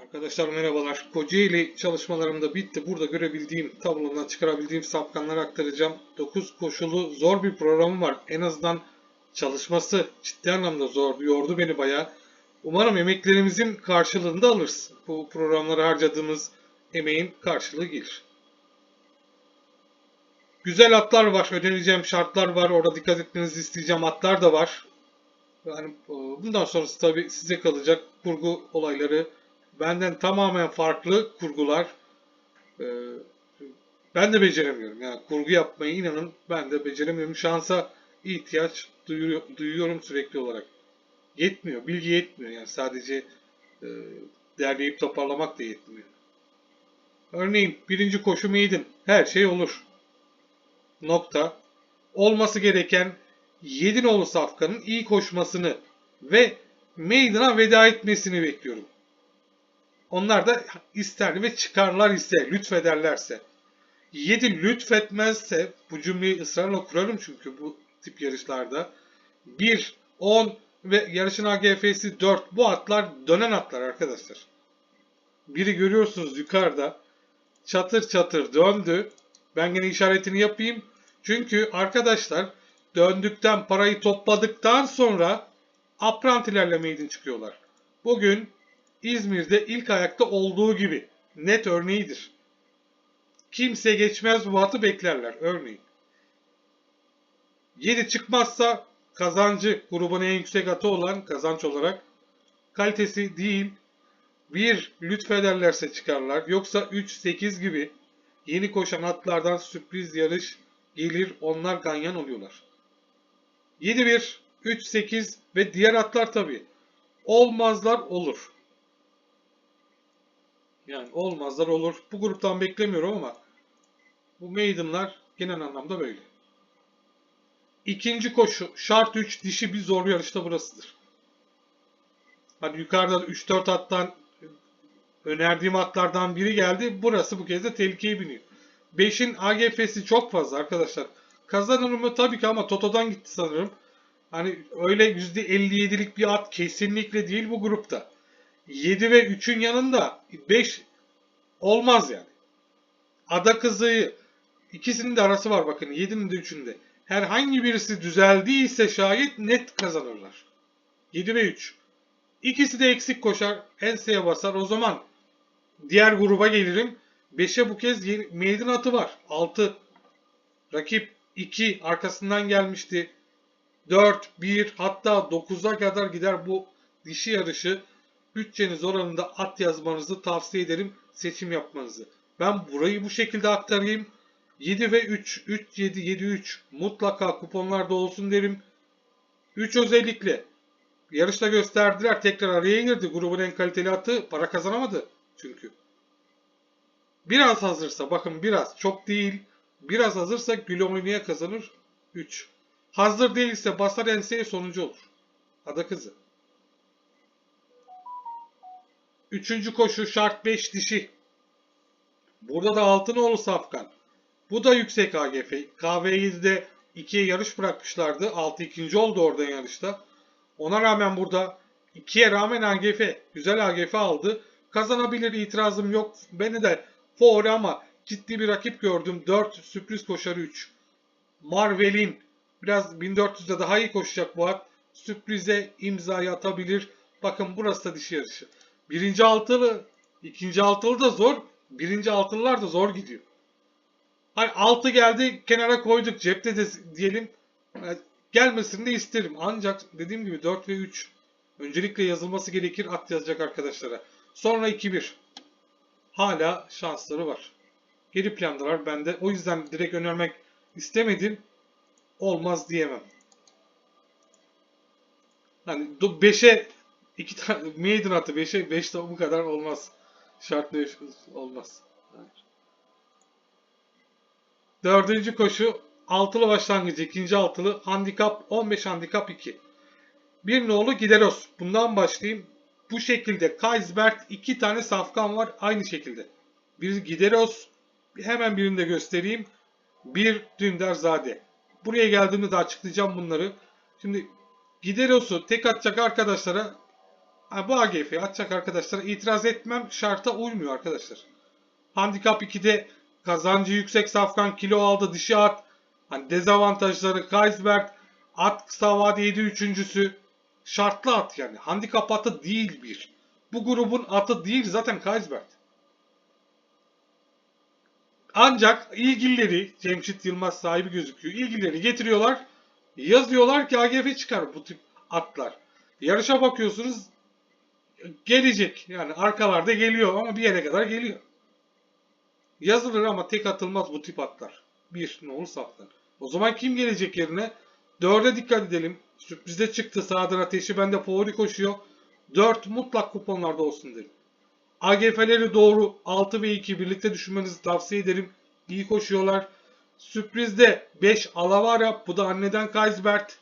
Arkadaşlar merhabalar. Kocaeli çalışmalarım da bitti. Burada görebildiğim, tablodan çıkarabildiğim sapkanları aktaracağım. 9 koşulu zor bir programım var. En azından çalışması ciddi anlamda zor. Yordu beni bayağı. Umarım emeklerimizin karşılığını da alırız. Bu programlara harcadığımız emeğin karşılığı gelir. Güzel atlar var. Ödeneceğim şartlar var. Orada dikkat etmenizi isteyeceğim atlar da var. Yani e, bundan sonrası tabii size kalacak kurgu olayları benden tamamen farklı kurgular. Ee, ben de beceremiyorum. Yani kurgu yapmayı inanın ben de beceremiyorum. Şansa ihtiyaç duyuyor, duyuyorum sürekli olarak. Yetmiyor. Bilgi yetmiyor. Yani sadece e, derleyip toparlamak da yetmiyor. Örneğin birinci koşu maiden. Her şey olur. Nokta. Olması gereken 7 nolu safkanın iyi koşmasını ve maiden'a veda etmesini bekliyorum. Onlar da ister ve çıkarlar ise, lütfederlerse. 7 lütfetmezse, bu cümleyi ısrarla kurarım çünkü bu tip yarışlarda. 1, 10 ve yarışın AGF'si 4. Bu atlar dönen atlar arkadaşlar. Biri görüyorsunuz yukarıda. Çatır çatır döndü. Ben gene işaretini yapayım. Çünkü arkadaşlar döndükten parayı topladıktan sonra aprant ilerlemeydin çıkıyorlar. Bugün İzmir'de ilk ayakta olduğu gibi net örneğidir. Kimse geçmez bu beklerler örneğin. 7 çıkmazsa kazancı grubun en yüksek atı olan kazanç olarak kalitesi değil bir lütfederlerse çıkarlar. Yoksa 3-8 gibi yeni koşan atlardan sürpriz yarış gelir onlar ganyan oluyorlar. 7-1, 3-8 ve diğer atlar tabi. Olmazlar olur. Yani olmazlar olur. Bu gruptan beklemiyorum ama bu maidenlar genel anlamda böyle. İkinci koşu şart 3 dişi bir zor yarışta burasıdır. Hani yukarıda 3-4 attan önerdiğim atlardan biri geldi. Burası bu kez de tehlikeye biniyor. 5'in AGF'si çok fazla arkadaşlar. Kazanır mı tabii ki ama Toto'dan gitti sanırım. Hani öyle %57'lik bir at kesinlikle değil bu grupta. 7 ve 3'ün yanında 5 olmaz yani. Ada kızı ikisinin de arası var bakın 7'nin de 3'ünde. Herhangi birisi düzeldiyse şayet net kazanırlar. 7 ve 3. İkisi de eksik koşar. Enseye basar. O zaman diğer gruba gelirim. 5'e bu kez meydan atı var. 6. Rakip 2 arkasından gelmişti. 4, 1 hatta 9'a kadar gider bu dişi yarışı. Bütçeniz oranında at yazmanızı tavsiye ederim. Seçim yapmanızı. Ben burayı bu şekilde aktarayım. 7 ve 3, 3, 7, 7, 3 mutlaka kuponlarda olsun derim. 3 özellikle yarışta gösterdiler. Tekrar araya girdi. Grubun en kaliteli atı para kazanamadı çünkü. Biraz hazırsa bakın biraz çok değil. Biraz hazırsa gül oynaya kazanır 3. Hazır değilse basar enseye sonuncu olur. Ada kızı. Üçüncü koşu şart 5 dişi. Burada da Altınoğlu Safkan. Bu da yüksek AGF. KV7'de ikiye yarış bırakmışlardı. 6 ikinci oldu oradan yarışta. Ona rağmen burada ikiye rağmen AGF. Güzel AGF aldı. Kazanabilir itirazım yok. Beni de favori ama ciddi bir rakip gördüm. 4 sürpriz koşarı 3. Marvel'in biraz 1400'de daha iyi koşacak bu at. Sürprize imzayı atabilir. Bakın burası da dişi yarışı. Birinci altılı, ikinci altılı da zor. Birinci altılılar da zor gidiyor. Hani altı geldi kenara koyduk cepte de diyelim. Gelmesini de isterim. Ancak dediğim gibi 4 ve 3 öncelikle yazılması gerekir at yazacak arkadaşlara. Sonra 2-1. Hala şansları var. Geri plandalar bende. O yüzden direkt önermek istemedim. Olmaz diyemem. Hani 5'e iki tane maiden atı 5'e 5 de bu kadar olmaz. Şartlı olmaz. Dördüncü koşu altılı başlangıcı. ikinci altılı handikap 15 handikap 2. Bir nolu Gideros. Bundan başlayayım. Bu şekilde Kaisbert iki tane safkan var aynı şekilde. Bir Gideros hemen birini de göstereyim. Bir Dündarzade. Buraya geldiğimde de açıklayacağım bunları. Şimdi Gideros'u tek atacak arkadaşlara Ha, bu AGF'yi atacak arkadaşlar. İtiraz etmem şarta uymuyor arkadaşlar. Handikap 2'de kazancı yüksek safkan kilo aldı dişi at. Hani dezavantajları Kaisberg at kısa vade 7 üçüncüsü. Şartlı at yani. Handikap atı değil bir. Bu grubun atı değil zaten Kaisberg. Ancak ilgilileri, Cemşit Yılmaz sahibi gözüküyor. İlgilileri getiriyorlar. Yazıyorlar ki AGF çıkar bu tip atlar. Yarışa bakıyorsunuz gelecek. Yani arkalarda geliyor ama bir yere kadar geliyor. Yazılır ama tek atılmaz bu tip atlar. Bir, ne olur saftan. O zaman kim gelecek yerine? Dörde dikkat edelim. Sürprize çıktı Sadır Ateşi. Bende favori koşuyor. 4 mutlak kuponlarda olsun derim. AGF'leri doğru 6 ve 2 birlikte düşünmenizi tavsiye ederim. İyi koşuyorlar. Sürprizde 5 Alavara. Bu da anneden Kaisbert.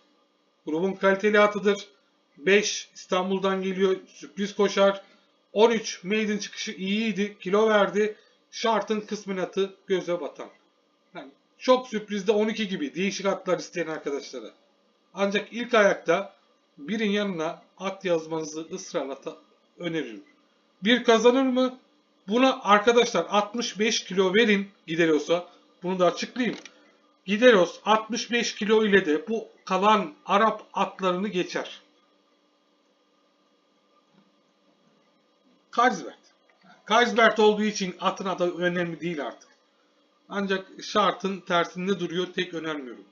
Grubun kaliteli atıdır. 5 İstanbul'dan geliyor. Sürpriz koşar. 13 Maiden çıkışı iyiydi. Kilo verdi. Şartın kısminatı göze batan. Yani çok sürprizde 12 gibi değişik atlar isteyen arkadaşlara. Ancak ilk ayakta birin yanına at yazmanızı ısrarla öneririm. Bir kazanır mı? Buna arkadaşlar 65 kilo verin Gideos'a. Bunu da açıklayayım. Gideos 65 kilo ile de bu kalan Arap atlarını geçer. Kaisbert. Kaisbert olduğu için atın adı önemli değil artık. Ancak şartın tersinde duruyor tek önermiyorum.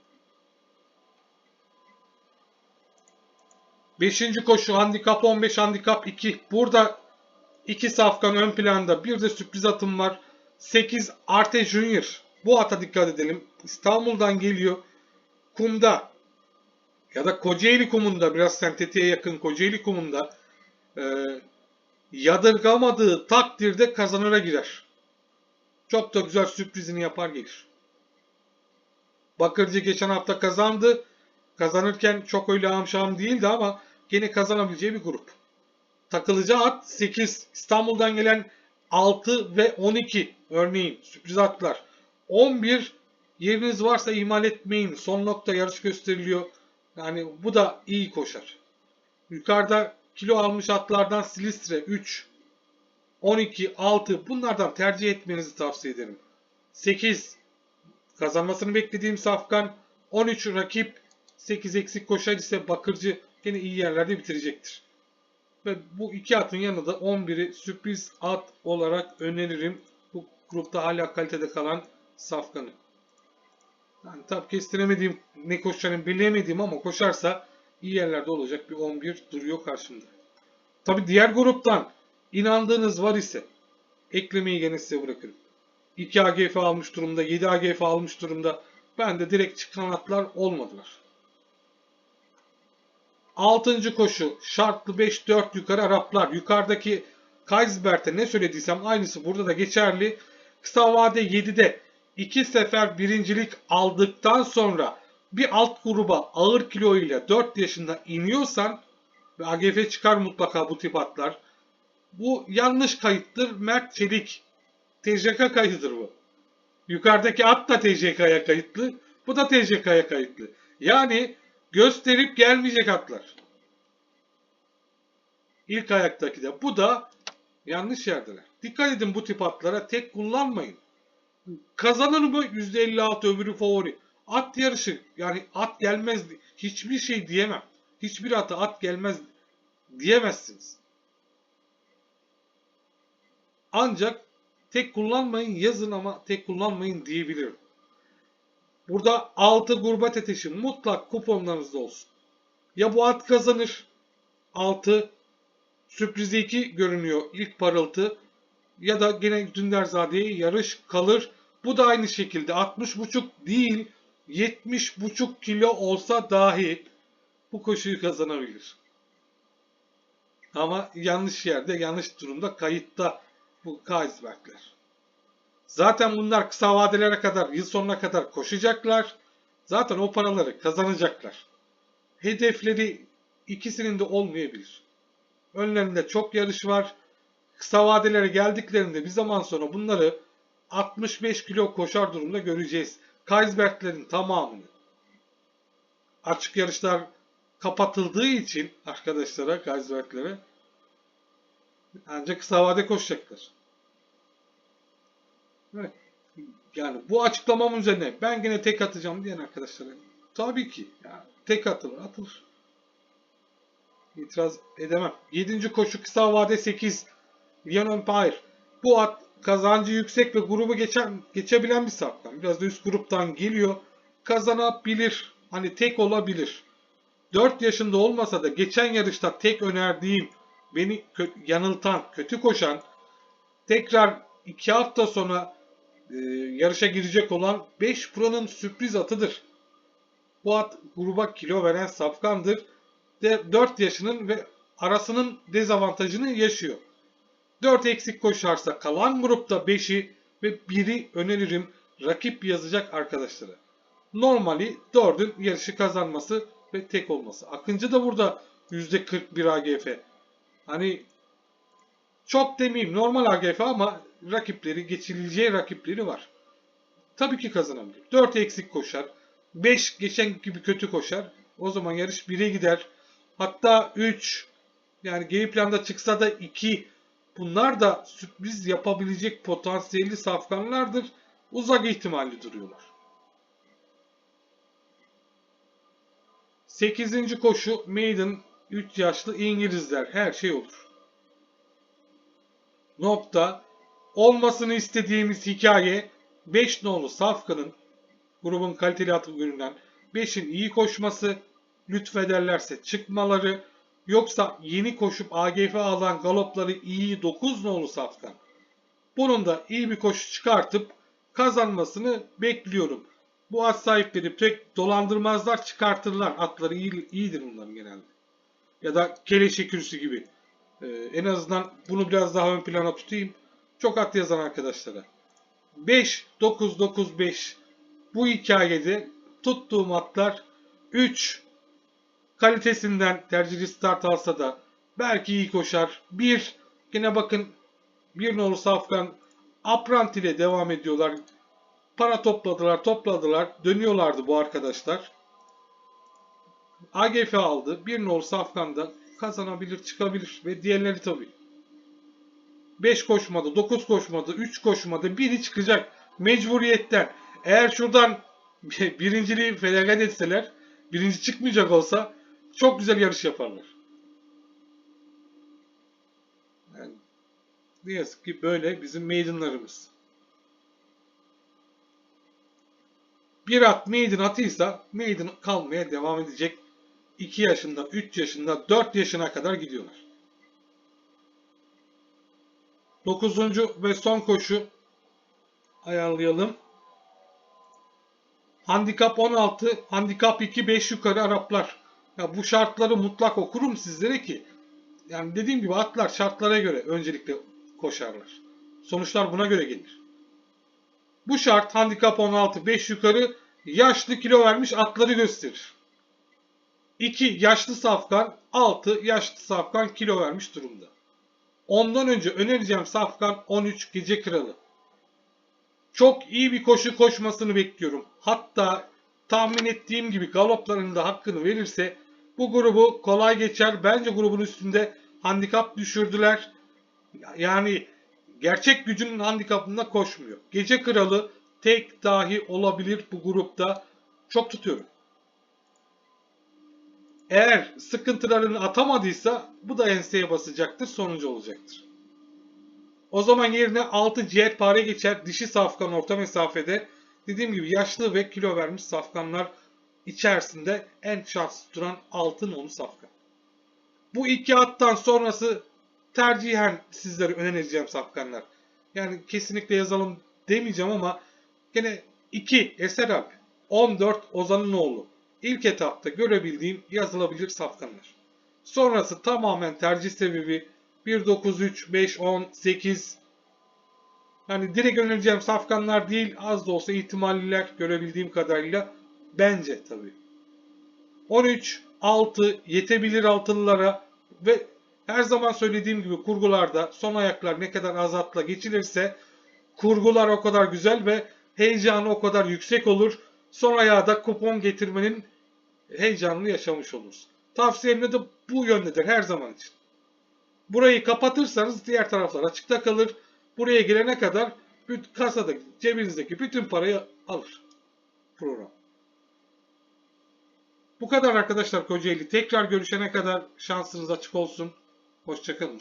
Beşinci koşu handikap 15 handikap 2. Burada iki safkan ön planda bir de sürpriz atım var. 8 Arte Junior. Bu ata dikkat edelim. İstanbul'dan geliyor. Kumda ya da Kocaeli kumunda biraz sentetiğe yakın Kocaeli kumunda e, yadırgamadığı takdirde kazanıra girer. Çok da güzel sürprizini yapar gelir. Bakırcı geçen hafta kazandı. Kazanırken çok öyle amşam değildi ama gene kazanabileceği bir grup. Takılacağı at 8. İstanbul'dan gelen 6 ve 12 örneğin sürpriz atlar. 11 yeriniz varsa ihmal etmeyin. Son nokta yarış gösteriliyor. Yani bu da iyi koşar. Yukarıda kilo almış atlardan Silistre 3, 12, 6 bunlardan tercih etmenizi tavsiye ederim. 8 kazanmasını beklediğim Safkan 13 rakip 8 eksik koşar ise Bakırcı yine iyi yerlerde bitirecektir. Ve bu iki atın yanında 11'i sürpriz at olarak öneririm. Bu grupta hala kalitede kalan Safkan'ı. Yani tabi kestiremediğim, ne koşacağını bilemediğim ama koşarsa iyi yerlerde olacak bir 11 duruyor karşımda. Tabi diğer gruptan inandığınız var ise eklemeyi gene size bırakırım. 2 AGF almış durumda, 7 AGF almış durumda. Ben de direkt çıkan atlar olmadılar. 6. koşu şartlı 5-4 yukarı Araplar. Yukarıdaki Kaisbert'e ne söylediysem aynısı burada da geçerli. Kısa vade 7'de 2 sefer birincilik aldıktan sonra bir alt gruba ağır kilo ile 4 yaşında iniyorsan ve AGF çıkar mutlaka bu tip atlar. Bu yanlış kayıttır. Mert Çelik TCK kaydıdır bu. Yukarıdaki at da TCK'ya kayıtlı. Bu da TCK'ya kayıtlı. Yani gösterip gelmeyecek atlar. İlk ayaktaki de. Bu da yanlış yerdeler. Dikkat edin bu tip atlara. Tek kullanmayın. Kazanır mı? %56 öbürü favori. At yarışı. Yani at gelmez. Hiçbir şey diyemem. Hiçbir ata at gelmez diyemezsiniz. Ancak tek kullanmayın yazın ama tek kullanmayın diyebilirim. Burada 6 gurbet ateşi mutlak kuponlarınızda olsun. Ya bu at kazanır 6 sürprizi 2 görünüyor ilk parıltı ya da gene Dünderzade'ye yarış kalır. Bu da aynı şekilde 60.5 değil 70.5 kilo olsa dahi bu koşuyu kazanabilir. Ama yanlış yerde, yanlış durumda, kayıtta bu Kaisbergler. Zaten bunlar kısa vadelere kadar, yıl sonuna kadar koşacaklar. Zaten o paraları kazanacaklar. Hedefleri ikisinin de olmayabilir. Önlerinde çok yarış var. Kısa vadelere geldiklerinde bir zaman sonra bunları 65 kilo koşar durumda göreceğiz. Kaisberglerin tamamını. Açık yarışlar kapatıldığı için arkadaşlara, Kaisberglere Ancak kısa vade koşacaklar. Yani bu açıklamam üzerine ben gene tek atacağım diyen arkadaşlara tabii ki yani tek atılır atılır. İtiraz edemem. 7. koşu kısa vade 8. Lion Empire. Bu at kazancı yüksek ve grubu geçen geçebilen bir safkan. Biraz da üst gruptan geliyor. Kazanabilir. Hani tek olabilir. 4 yaşında olmasa da geçen yarışta tek önerdiğim beni kö- yanıltan, kötü koşan tekrar 2 hafta sonra e, yarışa girecek olan 5 Pro'nun sürpriz atıdır. Bu at gruba kilo veren safkandır. De 4 yaşının ve arasının dezavantajını yaşıyor. 4 eksik koşarsa kalan grupta 5'i ve 1'i öneririm rakip yazacak arkadaşlara. Normali 4'ün yarışı kazanması ve tek olması. Akıncı da burada %41 AGF. Hani çok demeyeyim normal AGF ama rakipleri geçileceği rakipleri var. Tabii ki kazanabilir. 4 eksik koşar. 5 geçen gibi kötü koşar. O zaman yarış 1'e gider. Hatta 3 yani geri planda çıksa da 2 bunlar da sürpriz yapabilecek potansiyelli safkanlardır. Uzak ihtimalli duruyorlar. 8. koşu Maiden 3 yaşlı İngilizler her şey olur. Nokta olmasını istediğimiz hikaye 5 nolu Safkan'ın grubun kaliteli atı gününden 5'in iyi koşması lütfederlerse çıkmaları yoksa yeni koşup AGF alan galopları iyi 9 nolu Safkan. Bunun da iyi bir koşu çıkartıp kazanmasını bekliyorum. Bu at sahipleri pek dolandırmazlar çıkartırlar. Atları iyi, iyidir bunların genelde. Ya da keleşe kürsü gibi. Ee, en azından bunu biraz daha ön plana tutayım. Çok at yazan arkadaşlara. 5, 9, 9, 5. Bu hikayede tuttuğum atlar 3 kalitesinden tercihli start alsa da belki iyi koşar. 1 yine bakın bir nolu Safkan Aprant ile devam ediyorlar. Para topladılar, topladılar. Dönüyorlardı bu arkadaşlar. AGF aldı. Bir nol Safkan da kazanabilir, çıkabilir. Ve diğerleri tabii. 5 koşmadı, 9 koşmadı, 3 koşmadı. Biri çıkacak. Mecburiyetten. Eğer şuradan birinciliği felaket etseler, birinci çıkmayacak olsa çok güzel yarış yaparlar. Yani, ne yazık ki böyle bizim maidenlarımız. Bir at maiden atıysa maiden kalmaya devam edecek. 2 yaşında, 3 yaşında, 4 yaşına kadar gidiyorlar. 9. ve son koşu ayarlayalım. Handikap 16, handikap 2, 5 yukarı Araplar. Ya bu şartları mutlak okurum sizlere ki yani dediğim gibi atlar şartlara göre öncelikle koşarlar. Sonuçlar buna göre gelir. Bu şart handikap 16 5 yukarı yaşlı kilo vermiş atları gösterir. 2 yaşlı safkan 6 yaşlı safkan kilo vermiş durumda. Ondan önce önereceğim safkan 13 gece kralı. Çok iyi bir koşu koşmasını bekliyorum. Hatta tahmin ettiğim gibi galoplarında hakkını verirse bu grubu kolay geçer. Bence grubun üstünde handikap düşürdüler. Yani gerçek gücünün handikapında koşmuyor. Gece kralı tek dahi olabilir bu grupta. Çok tutuyorum. Eğer sıkıntılarını atamadıysa bu da enseye basacaktır, sonuncu olacaktır. O zaman yerine 6 ciğerpare geçer. Dişi safkan orta mesafede. Dediğim gibi yaşlı ve kilo vermiş safkanlar içerisinde en şanslı duran altın onu safkan. Bu iki attan sonrası tercihen sizlere önereceğim safkanlar. Yani kesinlikle yazalım demeyeceğim ama gene 2 Eser Alp, 14 Ozan'ın oğlu. İlk etapta görebildiğim yazılabilir safkanlar. Sonrası tamamen tercih sebebi 1, 9, 3, 5, 10, 8. Yani direkt önereceğim safkanlar değil az da olsa ihtimalliler görebildiğim kadarıyla bence tabii. 13, 6 yetebilir altılılara ve her zaman söylediğim gibi kurgularda son ayaklar ne kadar az atla geçilirse kurgular o kadar güzel ve heyecanı o kadar yüksek olur. Son ayağa da kupon getirmenin heyecanını yaşamış oluruz. Tavsiyem de bu yöndedir her zaman için. Burayı kapatırsanız diğer taraflar açıkta kalır. Buraya gelene kadar kasadaki, cebinizdeki bütün parayı alır program. Bu kadar arkadaşlar Kocaeli. Tekrar görüşene kadar şansınız açık olsun. Hoşçakalın.